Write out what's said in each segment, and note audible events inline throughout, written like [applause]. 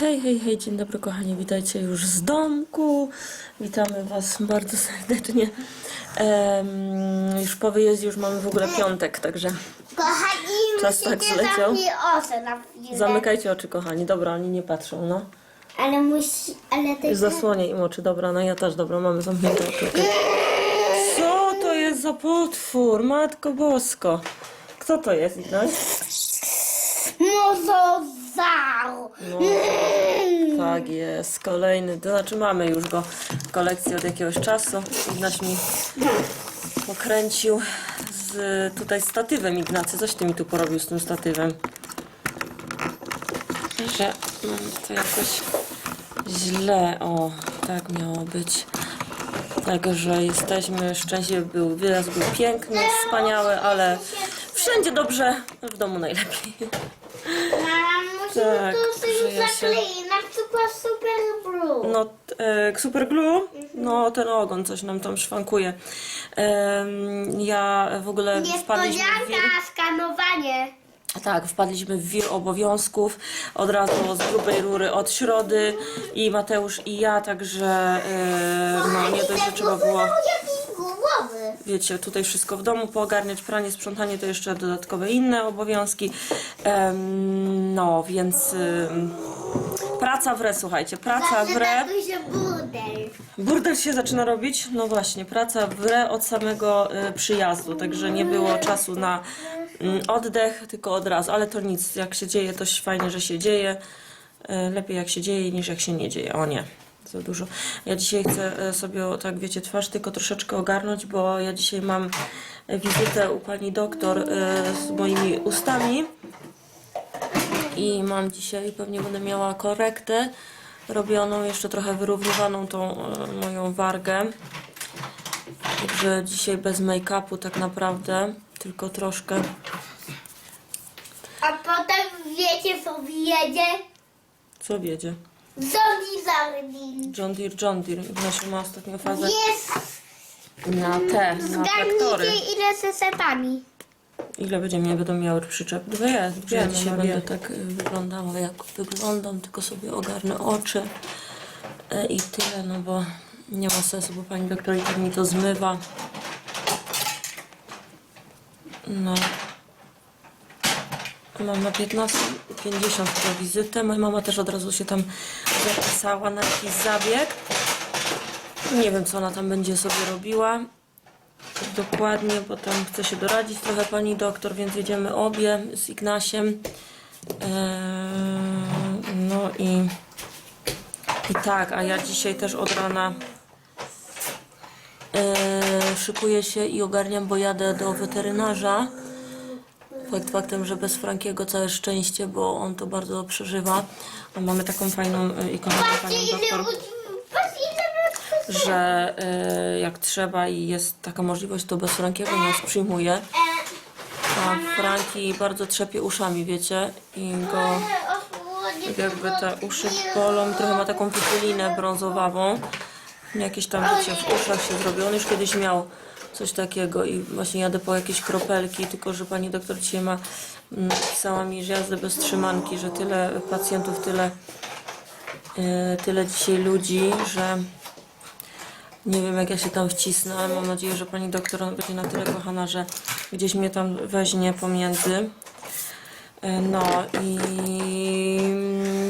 Hej, hej, hej, dzień dobry kochani, witajcie już z domku. Witamy Was bardzo serdecznie. Już po wyjeździe już mamy w ogóle piątek, także Kochani, Czas tak zleciał. zamykajcie oczy kochani. Dobra, oni nie patrzą, no. Ale musi, ale ty... Zasłonię im oczy, dobra, no ja też, dobra, mamy zamknięte oczy. Co to jest za potwór? Matko Bosko. Kto to jest, Ignaś? No, tak jest, kolejny, to znaczy mamy już go w kolekcji od jakiegoś czasu. Ignaś mi pokręcił z tutaj statywem Ignacy. Coś ty mi tu porobił z tym statywem? Że mam to jakoś źle, o, tak miało być. Także jesteśmy szczęśliwi, był wyraz był piękny, wspaniały, ale wszędzie dobrze, w domu najlepiej. Tak, to że sobie ja się- zakleić na przykład super blue. No, e, super glue? No, ten ogon coś nam tam szwankuje. Em, ja w ogóle wpadliśmy w wir... Niespodzianka, skanowanie. Tak, wpadliśmy w wir obowiązków od razu z grubej rury od środy i Mateusz i ja, także e, no nie dość, że trzeba było Jakiej głowy? wiecie, tutaj wszystko w domu poogarniać, pranie, sprzątanie to jeszcze dodatkowe inne obowiązki. Em, no, więc ym, praca w re, słuchajcie, praca w re. Zaczyna się burdel. Burdel się zaczyna robić? No właśnie, praca w re od samego y, przyjazdu, także nie było czasu na mm, oddech, tylko od razu, ale to nic, jak się dzieje, to fajnie, że się dzieje. Y, lepiej jak się dzieje niż jak się nie dzieje. O nie, za dużo. Ja dzisiaj chcę y, sobie, tak wiecie, twarz tylko troszeczkę ogarnąć, bo ja dzisiaj mam wizytę u pani doktor y, z moimi ustami. I mam dzisiaj, pewnie będę miała korektę robioną, jeszcze trochę wyrównywaną tą e, moją wargę. Także dzisiaj bez make-upu tak naprawdę, tylko troszkę. A potem wiecie co wjedzie? Co wiedzie? Zombie Zardin. John Deere, John Deere. Ignacio ma ostatnią fazę Jest. na te, na traktory. Zgadnijcie ile z setami. Ile będzie mnie będą miały przyczep? Dwie, dwie. Ja dzisiaj będę tak y, wyglądała, jak wyglądam, tylko sobie ogarnę oczy e, i tyle, no bo nie ma sensu, bo pani doktor i tak mi to zmywa. No. Mam na 15.50 chyba wizytę. Moja mama też od razu się tam zapisała na jakiś zabieg. Nie wiem, co ona tam będzie sobie robiła. Dokładnie, bo tam chce się doradzić trochę pani doktor, więc jedziemy obie z Ignasiem. Eee, no i, i tak, a ja dzisiaj też od rana eee, szykuję się i ogarniam, bo jadę do weterynarza. Fakt faktem, że bez Frankiego całe szczęście, bo on to bardzo przeżywa. A mamy taką fajną e, i kochaną panią Patrzcie ile doktor ile że y, jak trzeba i jest taka możliwość, to bez Frankiego nas przyjmuje. E, A Franki bardzo trzepie uszami, wiecie, i go e, tak jakby te uszy bolą, trochę ma taką pipulinę brązowawą. Jakieś tam, wiecie, w uszach się zrobił. On już kiedyś miał coś takiego i właśnie jadę po jakieś kropelki, tylko że pani doktor dzisiaj ma, mm, pisała mi, że jazdę bez trzymanki, że tyle pacjentów, tyle, y, tyle dzisiaj ludzi, że nie wiem jak ja się tam wcisnę, ale mam nadzieję, że pani doktor będzie na tyle kochana, że gdzieś mnie tam weźmie pomiędzy. E, No i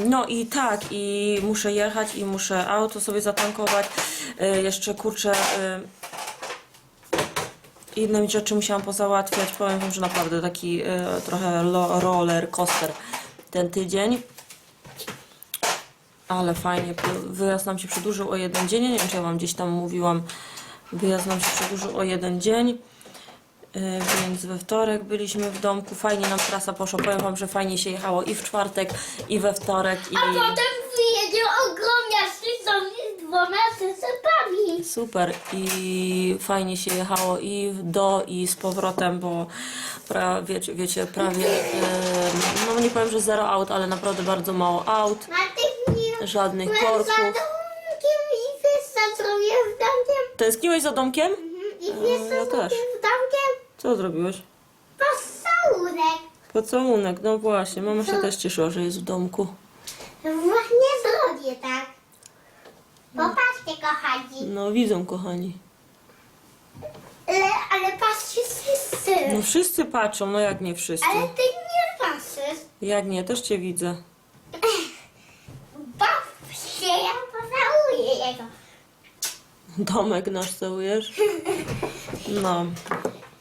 no i tak, i muszę jechać i muszę auto sobie zatankować. E, Jeszcze kurczę e, inne rzeczy musiałam pozałatwiać. Powiem wam, że naprawdę taki e, trochę roller coaster ten tydzień. Ale fajnie, wyjazd nam się przedłużył o jeden dzień. Nie wiem, czy ja wam gdzieś tam mówiłam. Wyjazd nam się przedłużył o jeden dzień. Yy, Więc we wtorek byliśmy w domku. Fajnie nam trasa poszła. Powiem wam, że fajnie się jechało i w czwartek, i we wtorek. I Potem wyjedzie zombie z dwoma setami. super. I fajnie się jechało i do, i z powrotem, bo pra, wiecie, wiecie, prawie, yy, no nie powiem, że zero aut, ale naprawdę bardzo mało aut. Nie... Żadnych Byłem korków. domkiem i wiesz co domkiem? Tęskniłeś za domkiem? I wiesz co ja zrobię też. z domkiem? Co zrobiłeś? Pocałunek. Pocałunek, no właśnie. Mama się też cieszyła, że jest w domku. Właśnie zrobię tak. Popatrzcie, kochani. No widzą, kochani. Ale, ale patrzcie wszyscy. No wszyscy patrzą, no jak nie wszyscy. Ale ty nie patrzysz. Jak nie, też cię widzę. Baw się, ja pocałuję jego. Domek nasz całujesz? No.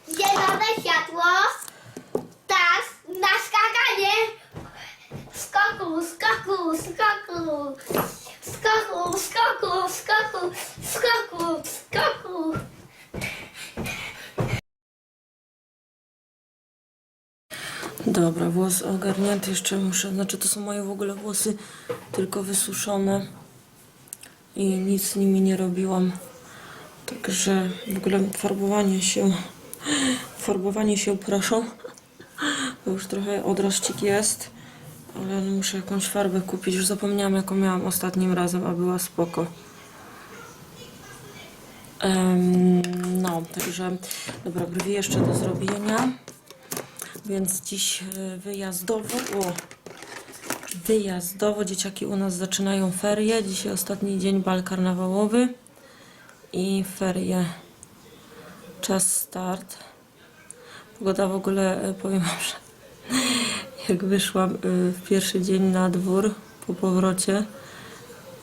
Zielone światło. Tak, na skakanie. Skoku, skoku, skoku. Skoku, skoku, skoku, skoku, skoku. Dobra, włos ogarnięty jeszcze muszę, znaczy to są moje w ogóle włosy, tylko wysuszone i nic z nimi nie robiłam. Także w ogóle farbowanie się, farbowanie się proszę. Bo już trochę odrościk jest, ale muszę jakąś farbę kupić. Już zapomniałam jaką miałam ostatnim razem, a była spoko. Em, no, także dobra, brwi jeszcze do zrobienia. Więc dziś e, wyjazdowo. O, wyjazdowo. Dzieciaki u nas zaczynają ferie. Dzisiaj ostatni dzień bal karnawałowy i ferie. Czas start. Pogoda w ogóle, e, powiem że jak wyszłam e, w pierwszy dzień na dwór po powrocie,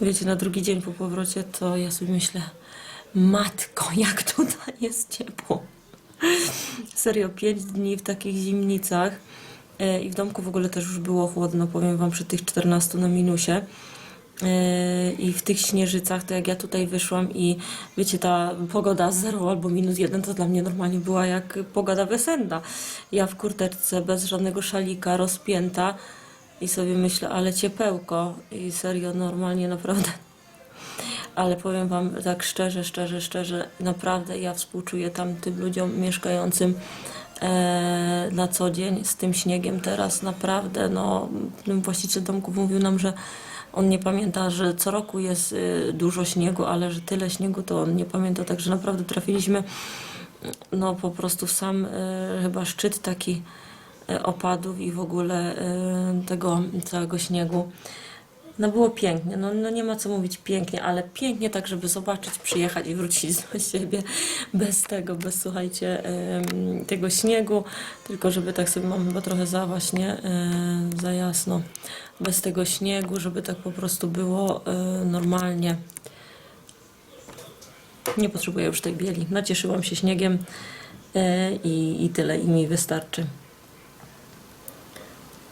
wiecie, na drugi dzień po powrocie, to ja sobie myślę, matko, jak tutaj jest ciepło. Serio, 5 dni w takich zimnicach e, i w domku w ogóle też już było chłodno, powiem Wam, przy tych 14 na minusie. E, I w tych śnieżycach, to jak ja tutaj wyszłam i wiecie, ta pogoda 0 albo minus 1 to dla mnie normalnie była jak pogoda wiosenna. Ja w kurteczce, bez żadnego szalika, rozpięta i sobie myślę, ale ciepełko i serio, normalnie naprawdę [laughs] ale powiem Wam tak szczerze, szczerze, szczerze, naprawdę ja współczuję tam tym ludziom mieszkającym e, na co dzień z tym śniegiem teraz. Naprawdę, no, właściciel domku mówił nam, że on nie pamięta, że co roku jest y, dużo śniegu, ale że tyle śniegu to on nie pamięta, także naprawdę trafiliśmy no po prostu w sam e, chyba szczyt taki e, opadów i w ogóle e, tego całego śniegu. No było pięknie, no, no nie ma co mówić pięknie, ale pięknie tak, żeby zobaczyć, przyjechać i wrócić [laughs] do siebie bez tego, bez słuchajcie tego śniegu, tylko żeby tak sobie mam chyba trochę za właśnie, em, za jasno, bez tego śniegu, żeby tak po prostu było e, normalnie. Nie potrzebuję już tej bieli. Nacieszyłam się śniegiem e, i, i tyle, i mi wystarczy.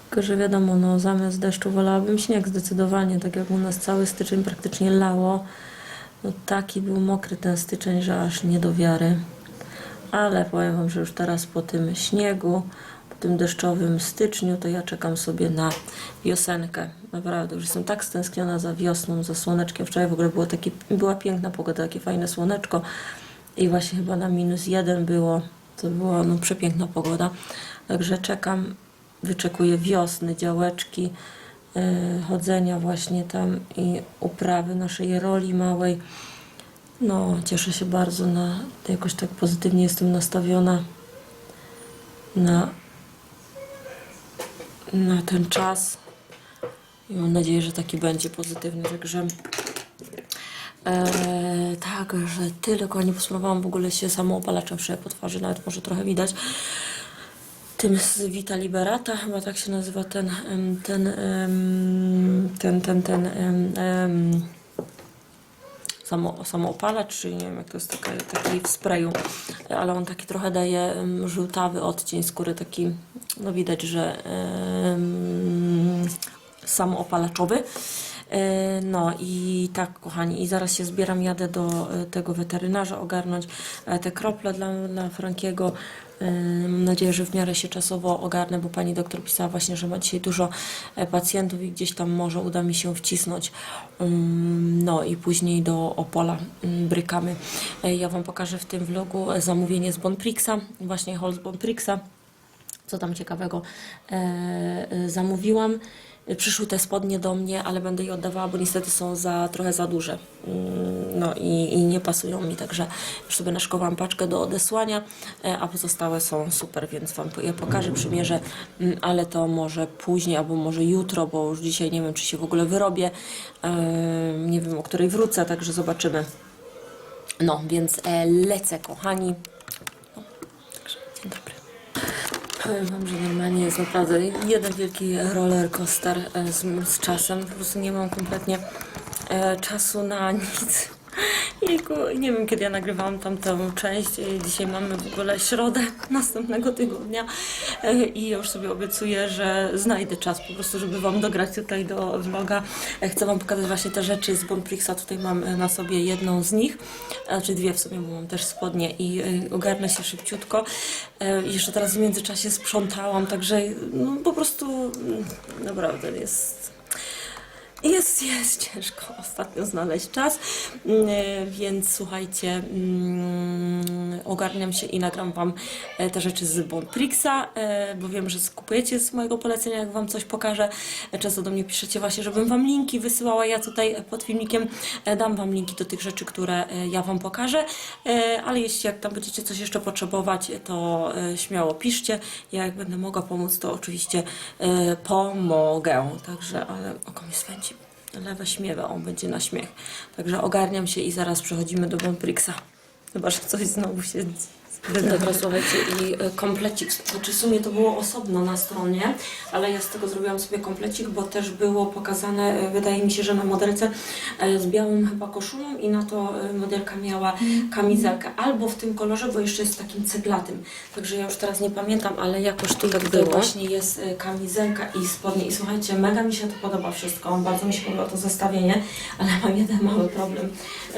Tylko, że wiadomo, no zamiast deszczu wolałabym śnieg zdecydowanie, tak jak u nas cały styczeń praktycznie lało. No taki był mokry ten styczeń, że aż nie do wiary. Ale powiem Wam, że już teraz po tym śniegu, tym deszczowym styczniu, to ja czekam sobie na wiosenkę. Naprawdę, już jestem tak stęskniona za wiosną, za słoneczkiem. Wczoraj w ogóle było taki, była piękna pogoda, takie fajne słoneczko. I właśnie chyba na minus jeden było. To była no, przepiękna pogoda. Także czekam, wyczekuję wiosny, działeczki, yy, chodzenia właśnie tam i uprawy naszej roli małej. No, cieszę się bardzo na, jakoś tak pozytywnie jestem nastawiona na, na ten czas. I mam nadzieję, że taki będzie pozytywny, także Eee, tak, że tyle, kochani, posmarowałam w ogóle się samoopalaczem wszędzie po twarzy, nawet może trochę widać. Tym z Vita Liberata, chyba tak się nazywa ten, ten, em, ten, ten, ten, em, em, samo, samoopalacz, czy nie wiem jak to jest taki, taki w sprayu, ale on taki trochę daje żółtawy odcień skóry, taki, no widać, że em, samoopalaczowy. E, No i tak, kochani, i zaraz się zbieram, jadę do e, tego weterynarza ogarnąć e, te krople dla, dla Frankiego. Mam nadzieję, że w miarę się czasowo ogarnę, bo pani doktor pisała właśnie, że ma dzisiaj dużo e, pacjentów i gdzieś tam może uda mi się wcisnąć. Ym, No i później do Opola ym, brykamy. E, Ja Wam pokażę w tym vlogu zamówienie z Bonprixa, właśnie haul z Bonprixa co tam ciekawego e, zamówiłam. Przyszły te spodnie do mnie, ale będę je oddawała, bo niestety są za trochę za duże. Mm, No i, i nie pasują mi, także już sobie naszkowałam paczkę do odesłania, e, a pozostałe są super, więc Wam je pokażę, przymierzę, mm, ale to może później albo może jutro, bo już dzisiaj nie wiem, czy się w ogóle wyrobię. Nie wiem, o której wrócę, także zobaczymy. No, więc e, lecę, kochani. Powiem Wam, że normalnie jest naprawdę jeden wielki roller coaster e, z, z czasem. Po prostu nie mam kompletnie e, czasu na [laughs] nic. Jejku, nie wiem kiedy ja nagrywałam tamtą część. Dzisiaj mamy w ogóle środę następnego tygodnia e, i już sobie obiecuję, że znajdę czas po prostu, żeby Wam dograć tutaj do vloga. E, Chcę Wam pokazać właśnie te rzeczy z Bonprixa. Tutaj mam e, na sobie jedną z nich, znaczy dwie w sumie, bo mam też spodnie i ogarnę się szybciutko. Jeszcze teraz w międzyczasie sprzątałam, także no, po prostu mm, naprawdę jest jest, jest ciężko ostatnio znaleźć czas, Mm, więc słuchajcie, mm, ogarniam się i nagram Wam e, te rzeczy z Bonprixa, e, bo wiem, że skupujecie z mojego polecenia, jak Wam coś pokażę. E, Często do mnie piszecie właśnie, żebym Wam linki wysyłała. Ja tutaj pod filmikiem dam Wam linki do tych rzeczy, które ja Wam pokażę, ale jeśli jak tam będziecie coś jeszcze potrzebować, to śmiało piszcie. Ja jak będę mogła pomóc, to oczywiście pomogę. Także, ale oko mnie swędzi. Lewe śmiewa, on będzie na śmiech. Także ogarniam się i zaraz przechodzimy do Bonprixa. Chyba, że coś znowu się Dobra, słuchajcie, i e, komplecik, znaczy w sumie to było osobno na stronie, ale ja z tego zrobiłam sobie komplecik, bo też było pokazane, e, wydaje mi się, że na modelce e, z białą chyba koszulą i na to modelka miała kamizelkę, albo w tym kolorze, bo jeszcze jest takim ceglatym, także ja już teraz nie pamiętam, ale jakoś tu jak było. właśnie jest kamizelka i spodnie. I słuchajcie, mega mi się to podoba wszystko, bardzo mi się podoba to zestawienie, ale [laughs] mam jeden mały problem,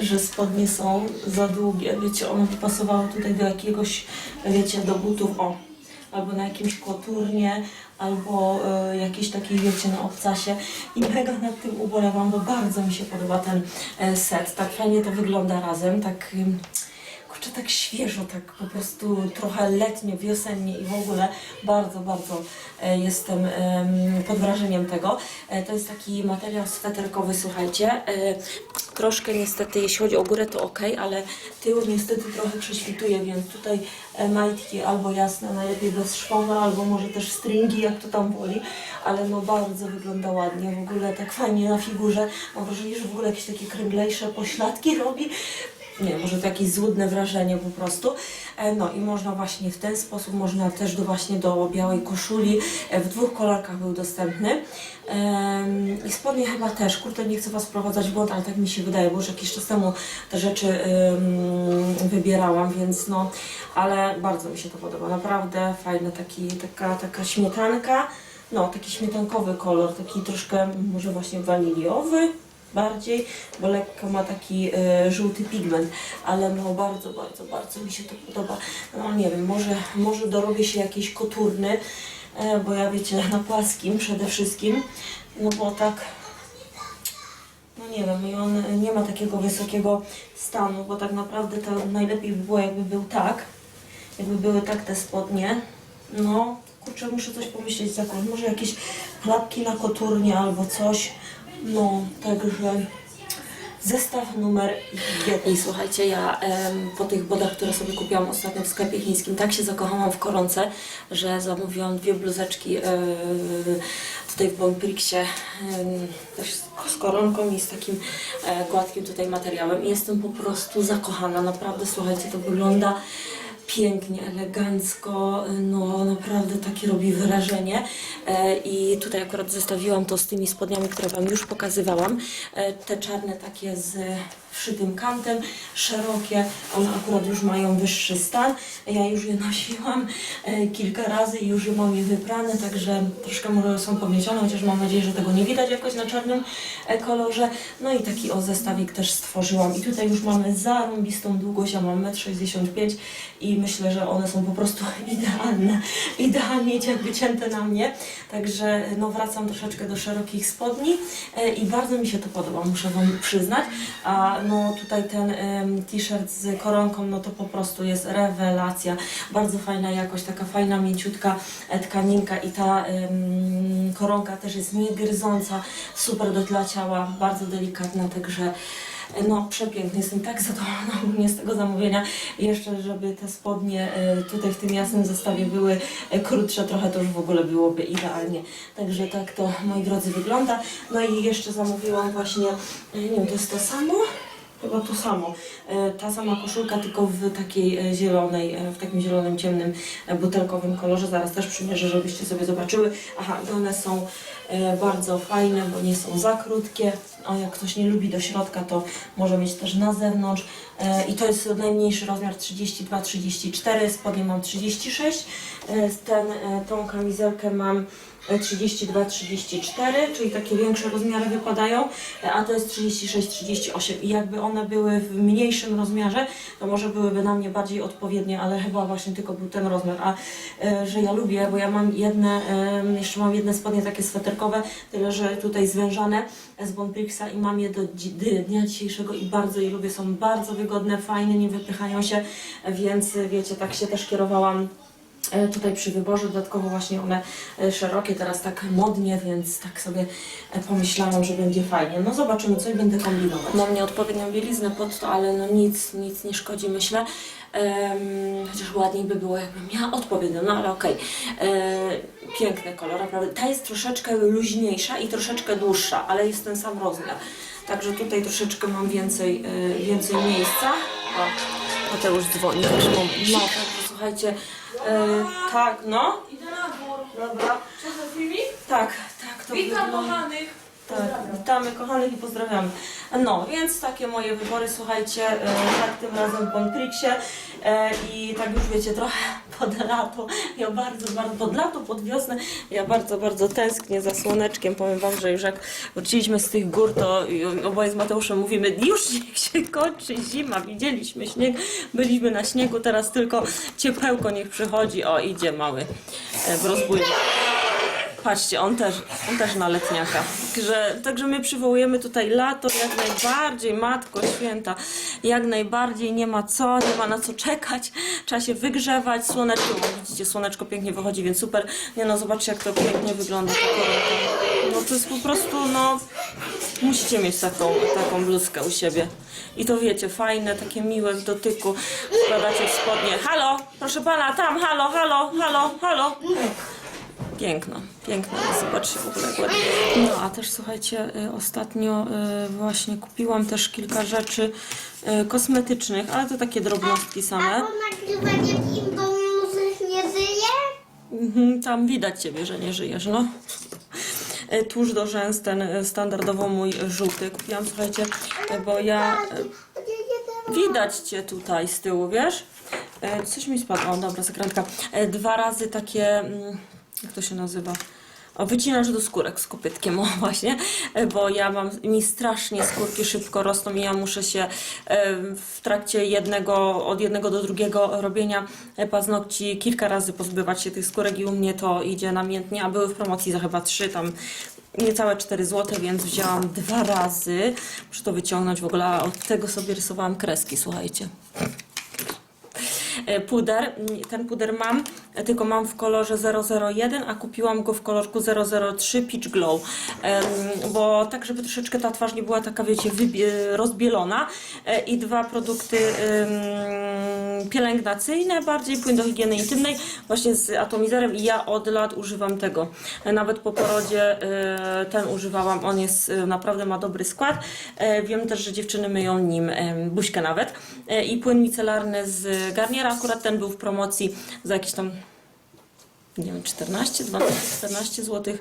że spodnie są za długie, wiecie, one by pasowały tutaj do jakiegoś, wiecie, do butów, o, albo na jakimś koturnie, albo y, jakiejś takiej, wiecie, na obcasie i mega nad tym ubolewam, bo bardzo mi się podoba ten e, set, tak fajnie to wygląda razem, tak... ym, kurczę, tak świeżo, tak po prostu trochę letnio, wiosennie i w ogóle bardzo, bardzo e, jestem em, pod wrażeniem tego. To jest taki materiał sweterkowy, słuchajcie. Troszkę niestety, jeśli chodzi o górę, to ok, ale tył niestety trochę prześwituje, więc tutaj e, majtki albo jasne, najlepiej bez szpona, albo może też stringi, jak to tam woli, ale no bardzo wygląda ładnie, w ogóle tak fajnie na figurze. Mam wrażenie, że w ogóle jakieś takie kręglejsze pośladki [laughs] robi nie, może to jakieś złudne wrażenie po prostu. E, No i można właśnie w ten sposób, można też do właśnie do białej koszuli, e, w dwóch kolorkach był dostępny. I spodnie chyba też, kurde nie chcę Was wprowadzać w błąd, ale tak mi się wydaje, bo już jakiś czas temu te rzeczy wybierałam, więc no, ale bardzo mi się to podoba, naprawdę fajna taki, taka, taka śmietanka, no taki śmietankowy kolor, taki troszkę może właśnie waniliowy, bardziej, bo lekko ma taki e, żółty pigment, ale no bardzo, bardzo, bardzo mi się to podoba. No nie wiem, może, może dorobię się jakiejś koturny, e, bo ja wiecie, na płaskim przede wszystkim, no bo tak, no nie wiem, i on nie ma takiego wysokiego stanu, bo tak naprawdę to najlepiej by było jakby był tak, jakby były tak te spodnie, no kurczę, muszę coś pomyśleć za może jakieś klapki na koturnie albo coś, no, także zestaw numer jeden. I słuchajcie, ja em, po tych bodach, które sobie kupiłam ostatnio w sklepie chińskim, tak się zakochałam w koronce, że zamówiłam dwie bluzeczki e, tutaj w Bonprixie em, też z, z koronką i z takim e, gładkim tutaj materiałem. I jestem po prostu zakochana, naprawdę, słuchajcie, to wygląda pięknie, elegancko, no naprawdę takie robi wrażenie. E, i tutaj akurat zestawiłam to z tymi spodniami, które Wam już pokazywałam, e, te czarne takie z wszytym kantem, szerokie, one akurat już mają wyższy stan, ja już je [laughs] nosiłam e, kilka razy i już mam je wyprane, także troszkę może są pomiedzione, chociaż mam nadzieję, że tego nie widać jakoś na czarnym e, kolorze, no i taki o zestawik też stworzyłam. I tutaj już mamy zarąbistą długość, ja mam 1,65 m i myślę, że one są po prostu [laughs] idealne, idealnie jakby cięte na mnie, także no wracam troszeczkę do szerokich spodni e, i bardzo mi się to podoba, muszę Wam przyznać, a no tutaj ten t-shirt z koronką, no to po prostu jest rewelacja. Bardzo fajna jakość, taka fajna, mięciutka e, tkaninka i ta koronka też jest niegryząca, super do dla ciała, bardzo delikatna, także e, no przepiękny, jestem tak zadowolona ogólnie z tego zamówienia. Jeszcze, żeby te spodnie e, tutaj w tym jasnym zestawie były krótsze trochę, to już w ogóle byłoby idealnie. Także tak to, moi drodzy, wygląda. No i jeszcze zamówiłam właśnie, nie wiem, to jest to samo? Chyba to samo. E, Ta sama koszulka, tylko w takiej e, zielonej, e, w takim zielonym, ciemnym, butelkowym kolorze. Zaraz też przymierzę, żebyście sobie zobaczyły. Aha, one są bardzo fajne, bo nie są za krótkie. A jak ktoś nie lubi do środka, to może mieć też na zewnątrz. I to jest najmniejszy rozmiar 32-34, spodnie mam 36. E, Ten, tą kamizelkę mam 32-34, czyli takie większe rozmiary wypadają, e, a to jest 36-38 i jakby one były w mniejszym rozmiarze, to może byłyby na mnie bardziej odpowiednie, ale chyba właśnie tylko był ten rozmiar, a e, że ja lubię, bo ja mam jedne, e, jeszcze mam jedne spodnie takie sweterkowe, tyle że tutaj zwężane z Bonprixa i mam je do dnia dzisiejszego i bardzo je lubię, są bardzo wygodne, fajne, nie wypychają się, więc e, wiecie, tak się też kierowałam e, tutaj przy wyborze. Dodatkowo właśnie one e, szerokie, teraz tak modnie, więc tak sobie e, pomyślałam, że będzie fajnie. No zobaczymy, coś będę kombinować. Mam nieodpowiednią bieliznę pod to, ale no nic, nic nie szkodzi, myślę. Em, chociaż ładniej by było, jakbym miała odpowiednią, no ale okej. E, Piękny kolor, naprawdę. Ta jest troszeczkę luźniejsza i troszeczkę dłuższa, ale jest ten sam rozmiar. Także tutaj troszeczkę mam więcej, e, więcej miejsca. O, Mateusz dzwoni, mam, no, także słuchajcie, e, tak, no. Idę na dwór. Dobra. Co za filmik? Tak, tak, to Witam kochanych. Tak, witamy kochanych i pozdrawiamy. No, więc takie moje wybory, słuchajcie, e, tak tym razem w Bonprixie e, i tak już wiecie, trochę [laughs] pod lato, ja bardzo, bardzo, pod lato, pod wiosnę, ja bardzo, bardzo tęsknię za słoneczkiem, powiem Wam, że już jak wróciliśmy z tych gór, to oboje z Mateuszem mówimy, już niech się kończy zima, widzieliśmy śnieg, byliśmy na śniegu, teraz tylko ciepełko niech przychodzi, o idzie mały e, w rozbójnik. Patrzcie, on też, on też na letniaka. Także, także my przywołujemy tutaj lato jak najbardziej, Matko Święta, jak najbardziej, nie ma co, nie ma na co czekać, trzeba się wygrzewać, słoneczko, widzicie, słoneczko pięknie wychodzi, więc super. Nie no, zobaczcie jak to pięknie wygląda. No to jest po prostu, no, musicie mieć taką, taką bluzkę u siebie. I to wiecie, fajne, takie miłe w dotyku, wkładacie w spodnie. Halo, proszę pana, tam, halo, halo, halo, halo. Piękno, piękno. Zobaczcie w ogóle. No a też słuchajcie, y, ostatnio y, właśnie kupiłam też kilka rzeczy y, kosmetycznych, ale to takie drobnostki same. A po nagrywaniu im muzyk nie żyje? Mhm, Tam widać ciebie, że nie żyjesz, no. Tuż do rzęs, ten standardowo mój żółty. Kupiłam, słuchajcie, bo ja... Widać cię tutaj z tyłu, wiesz? Coś mi spadło. O, dobra, zakrętka. Dwa razy takie. Jak to się nazywa? O, wycinasz do skórek z kopytkiem, [laughs] o właśnie, bo ja mam, mi strasznie skórki szybko rosną i ja muszę się e, w trakcie jednego, od jednego do drugiego robienia e, paznokci kilka razy pozbywać się tych skórek i u mnie to idzie namiętnie, a były w promocji za chyba trzy tam niecałe 4 zł, więc wzięłam dwa razy. Muszę to wyciągnąć w ogóle, od tego sobie rysowałam kreski, słuchajcie. E, Puder, ten puder mam, tylko mam w kolorze 001, a kupiłam go w kolorku 003 Peach Glow, bo tak, żeby troszeczkę ta twarz nie była taka, wiecie, rozbielona E, i dwa produkty pielęgnacyjne, bardziej płyn do higieny intymnej, właśnie z atomizerem i ja od lat używam tego. E, Nawet po porodzie ten używałam, on jest, naprawdę ma dobry skład. Wiem też, że dziewczyny myją nim buźkę nawet. I płyn micelarny z Garniera, akurat ten był w promocji za jakieś tam nie wiem, 14, 12, 14 zł.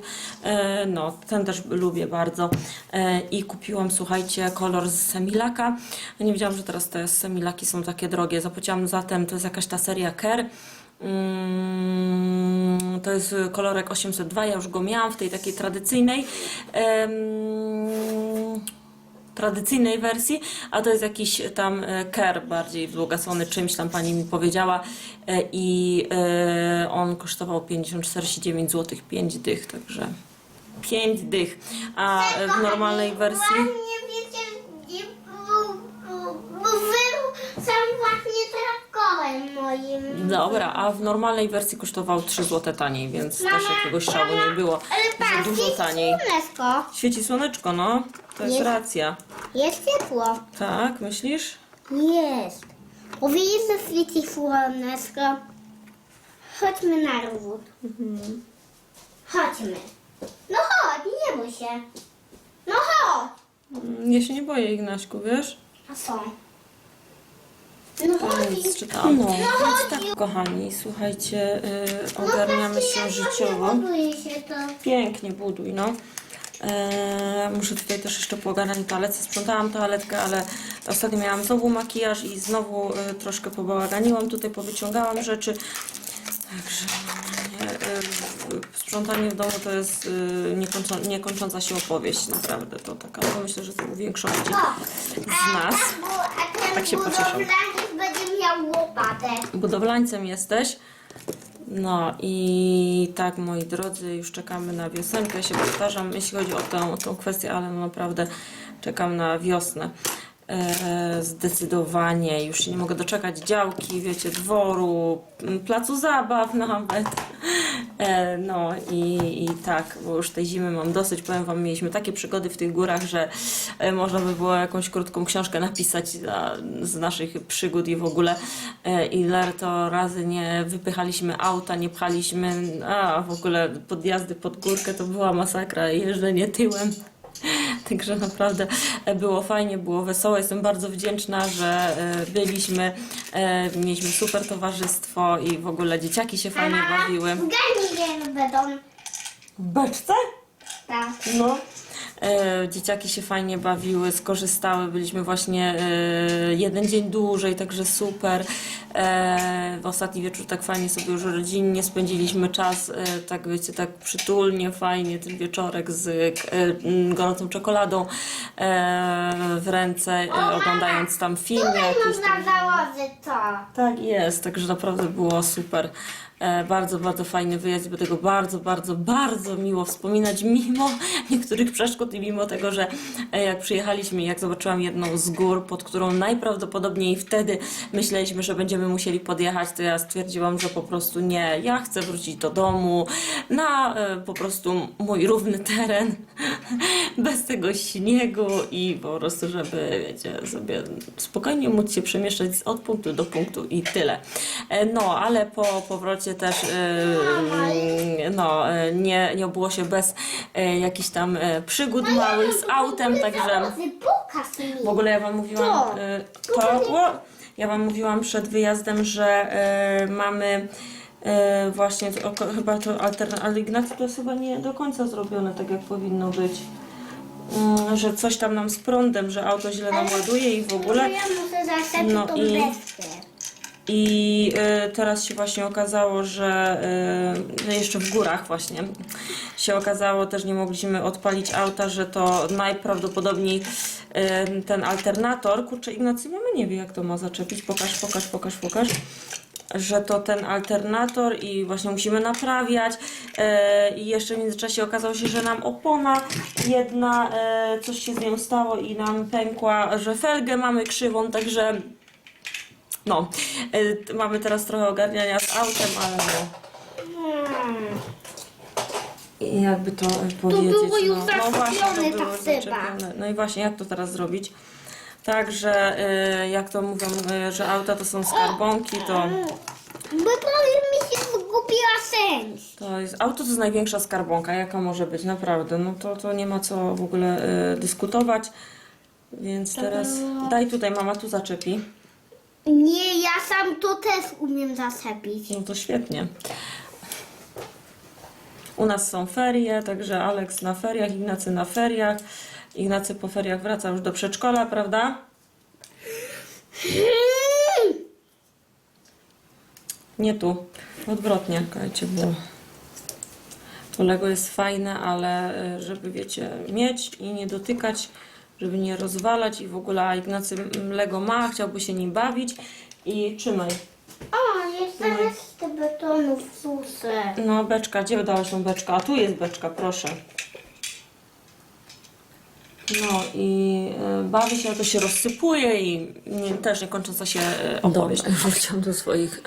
No, ten też lubię bardzo. E, I kupiłam, słuchajcie, kolor z Semilaka. Nie wiedziałam, że teraz te Semilaki są takie drogie. Zapłaciłam za ten, to jest jakaś ta seria Care. Mm, to jest kolorek 802, ja już go miałam w tej takiej tradycyjnej tradycyjnej wersji, a to jest jakiś tam e, ker bardziej wzbogacony czymś, tam pani mi powiedziała e, i e, on kosztował 50-49 zł, 5 dych, także 5 dych, a w normalnej wersji... Dobra, a w normalnej wersji kosztował 3 zł taniej, więc mama, też jakiegoś szału nie było. Ale patrz, dużo taniej. Słoneczko. Świeci słoneczko, no. To jest Jest. racja. Jest ciepło. Tak, myślisz? Jest. Że świeci słoneczko. Chodźmy na ród. Chodźmy. No chodź, nie bój się. No chodź. Mm, Ja się nie boję, Ignaśku, wiesz? A co? No To chodź. nic czytałam. No, więc tak, kochani, słuchajcie, y, No ogarniamy się życiowo. buduje się to. Pięknie buduj, no. Eee, muszę tutaj też jeszcze pogadać toaletce. Sprzątałam toaletkę, ale ostatnio miałam znowu makijaż i znowu e, troszkę pobałaganiłam. Tutaj powyciągałam rzeczy. Także nie, e, sprzątanie w domu to jest e, niekończą, niekończąca się opowieść, naprawdę. To taka, no myślę, że to u większości z nas. Tak się pocieszam. budowlańcem jesteś. No i tak, moi drodzy, już czekamy na wiosenkę. Ja się powtarzam, jeśli chodzi o tę, o tą kwestię, ale no naprawdę czekam na wiosnę. E, zdecydowanie już się nie mogę doczekać działki, wiecie, dworu, placu zabaw nawet. E, no i, i tak, bo już tej zimy mam dosyć. Powiem Wam, mieliśmy takie przygody w tych górach, że e, można by było jakąś krótką książkę napisać z naszych przygód i w ogóle ile to razy nie wypychaliśmy auta, nie pchaliśmy, a w ogóle podjazdy pod górkę to była masakra, jeżdżenie tyłem. [laughs] Także naprawdę było fajnie, było wesoło. Jestem bardzo wdzięczna, że e, byliśmy, e, mieliśmy super towarzystwo i w ogóle dzieciaki się fajnie bawiły. Zgadnij, będą. W beczce? Tak. No. E, dzieciaki się fajnie bawiły, skorzystały. Byliśmy właśnie e, jeden dzień dłużej, także super. E, w ostatni wieczór tak fajnie sobie już rodzinnie spędziliśmy czas, tak wiecie, tak przytulnie, fajnie, ten wieczorek z gorącą czekoladą w ręce, oglądając tam film Tutaj jakiś. można Tam, założyć to. tak jest, także naprawdę było super. E, bardzo, bardzo fajny wyjazd, będę tego bardzo, bardzo, bardzo miło wspominać, mimo [laughs] niektórych przeszkód i mimo tego, że e, jak przyjechaliśmy, jak zobaczyłam jedną z gór, pod którą najprawdopodobniej wtedy myśleliśmy, że będziemy musieli podjechać, to ja stwierdziłam, że po prostu nie, ja chcę wrócić do domu na e, po prostu mój równy teren, [laughs] bez tego śniegu i po prostu, żeby, wiecie, sobie spokojnie móc się przemieszczać od punktu do punktu i tyle. No, ale po powrocie też e, no, e, nie, nie obyło się bez e, jakichś tam przygód małych z autem, także... W ogóle ja wam mówiłam To. to. Ja wam mówiłam przed wyjazdem, że mamy właśnie chyba to alternatywne, to jest chyba nie do końca zrobione tak jak powinno być. Mm, że coś tam nam z prądem, że auto źle nam ładuje i w ogóle. No i-. I y, teraz się właśnie okazało, że y, jeszcze w górach właśnie się okazało, też nie mogliśmy odpalić auta, że to najprawdopodobniej y, ten alternator, kurczę Ignacy, mama nie wie jak to ma zaczepić, pokaż, pokaż, pokaż, pokaż. Że to ten alternator i właśnie musimy naprawiać. E, i jeszcze w międzyczasie okazało się, że nam opona jedna, e, coś się z nią stało i nam pękła, że felgę mamy krzywą, także no, y, t- mamy teraz trochę ogarniania z autem, ale no. I jakby to y, powiedzieć. było już no, no właśnie, to zaczepione, było tak chyba. zaczepione. No i właśnie, jak to teraz zrobić? Także, y, jak to mówią, y, że auta to są skarbonki, to, Bo prawie mi się zgubiła sens. to jest, auto to jest największa skarbonka, jaka może być, naprawdę. No to, to nie ma co w ogóle y, dyskutować. Więc teraz daj tutaj, mama tu zaczepi. Nie, ja sam to też umiem zaczepić. No to świetnie. U nas są ferie, także Aleks na feriach, Ignacy na feriach. Ignacy po feriach wraca już do przedszkola, prawda? Nie tu, odwrotnie, słuchajcie, bo to Lego jest fajne, ale y, żeby wiecie, mieć i nie dotykać, żeby nie rozwalać i w ogóle a Ignacy Lego ma, chciałby się nim bawić i trzymaj. O, jeszcze resztę betonu w susę. No, beczka, gdzie dałaś tą beczkę? A tu jest beczka, proszę. No i e, bawi się, a to się rozsypuje i nie, też niekończąca się e, opowieść. Dobra, już [laughs] wróciłam do swoich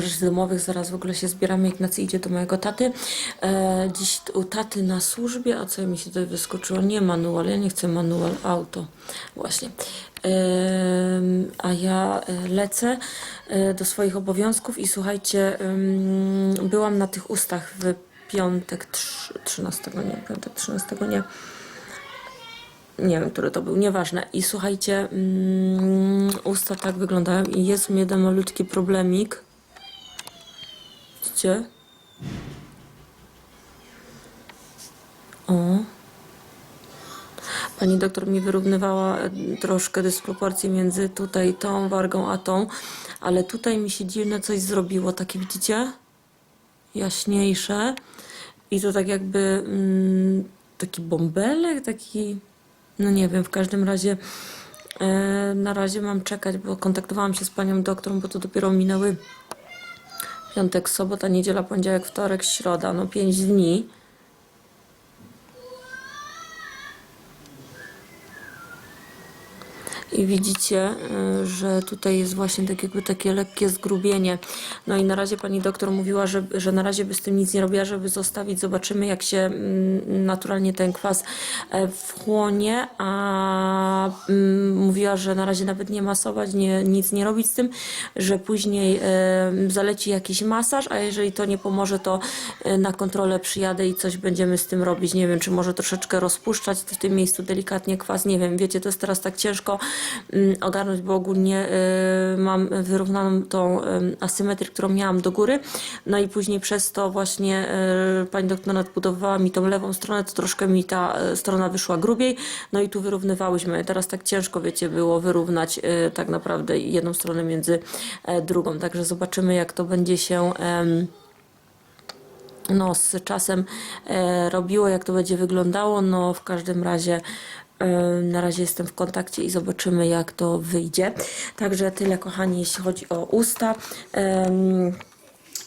rzeczy domowych. Zaraz w ogóle się zbieramy. Ignacy idzie do mojego taty. E, dziś u taty na służbie. A co mi się tutaj wyskoczyło? Nie manual. Ja nie chcę manual. Auto. Właśnie. A ja e, lecę e, do swoich obowiązków i słuchajcie, byłam na tych ustach w piątek trz- 13, nie, piątek 13, nie nie wiem, który to był, nieważne. I słuchajcie, mm, usta tak wyglądają i jest mnie malutki problemik. Widzicie? O. Pani doktor mi wyrównywała e, troszkę dysproporcje między tutaj tą wargą a tą, ale tutaj mi się dziwne coś zrobiło, takie widzicie? Jaśniejsze. I to tak jakby mm, taki bąbelek, taki no nie wiem, w każdym razie e, na razie mam czekać, bo kontaktowałam się z panią doktorą, bo to dopiero minęły piątek, sobota, niedziela, poniedziałek, wtorek, środa, no pięć dni. I widzicie, y, że tutaj jest właśnie tak jakby takie lekkie zgrubienie. No i na razie pani doktor mówiła, że, że na razie by z tym nic nie robiła, żeby zostawić. Zobaczymy, jak się mm, naturalnie ten kwas e, wchłonie, a mm, mówiła, że na razie nawet nie masować, nie, nic nie robić z tym, że później e, zaleci jakiś masaż, a jeżeli to nie pomoże, to e, na kontrolę przyjadę i coś będziemy z tym robić. Nie wiem, czy może troszeczkę rozpuszczać w tym miejscu delikatnie kwas, nie wiem, wiecie, to jest teraz tak ciężko ogarnąć, bo ogólnie y, mam wyrównaną tą y, asymetrię, którą miałam do góry, no i później przez to właśnie y, pani doktor nadbudowała mi tą lewą stronę, to troszkę mi ta strona wyszła grubiej, no i tu wyrównywałyśmy. Teraz tak ciężko, wiecie, było wyrównać tak naprawdę jedną stronę między e, drugą, także zobaczymy, jak to będzie się... no, z czasem e, robiło, jak to będzie wyglądało. No, w każdym razie na razie jestem w kontakcie i zobaczymy, jak to wyjdzie. Także tyle, kochani, jeśli chodzi o usta.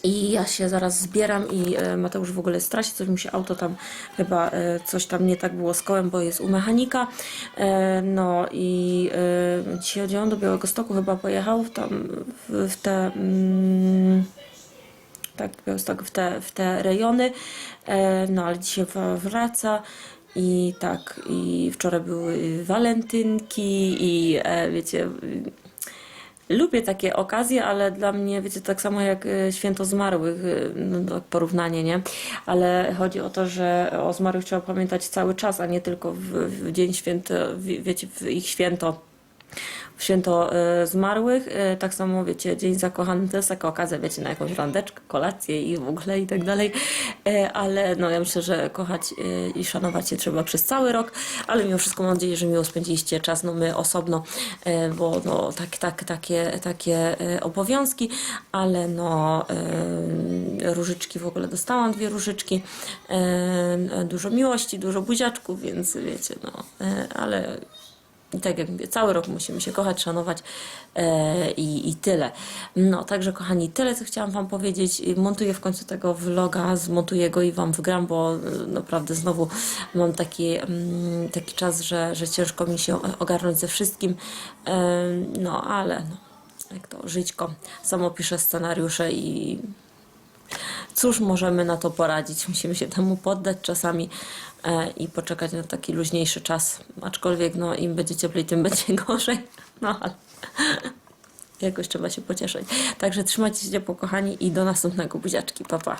I ja się zaraz zbieram i e, Mateusz w ogóle straci, coś mu się auto tam chyba e, coś tam nie tak było z kołem, bo jest u mechanika. E, no i e, dzisiaj on do Białego Stoku chyba pojechał tam w, te mm, tak, w te, w te rejony. E, no ale dzisiaj wraca. I tak, i wczoraj były walentynki i e, wiecie, lubię takie okazje, ale dla mnie, wiecie, tak samo jak e, święto zmarłych, e, no porównanie, nie? Ale chodzi o to, że o zmarłych trzeba pamiętać cały czas, a nie tylko w, w dzień święto, w, wiecie, w ich święto w święto e, zmarłych. E, tak samo, wiecie, Dzień Zakochanych to jest taka okazja, wiecie, na jakąś randeczkę, kolację i w ogóle i tak dalej. E, ale no, ja myślę, że kochać i szanować się trzeba przez cały rok, ale mimo wszystko mam nadzieję, że miło spędziliście czas, no my osobno, bo no, tak, tak, takie, takie obowiązki, ale no różyczki w ogóle dostałam, dwie różyczki, dużo miłości, dużo buziaczków, więc wiecie, no, ale i tak jak mówię, cały rok musimy się kochać, szanować e, i, i tyle. No, także kochani, tyle co chciałam Wam powiedzieć. Montuję w końcu tego vloga, zmontuję go i Wam wgram, bo e, naprawdę znowu mam taki, mm, taki czas, że, że ciężko mi się ogarnąć ze wszystkim. E, no, ale no, jak to, żyćko. Samo piszę scenariusze i cóż możemy na to poradzić? Musimy się temu poddać czasami i poczekać na taki luźniejszy czas. Aczkolwiek no, im będzie cieplej, tym [laughs] będzie gorzej. No ale [laughs] jakoś trzeba się pocieszyć. Także trzymajcie się ciepło, kochani, i do następnego buziaczki. Pa, pa.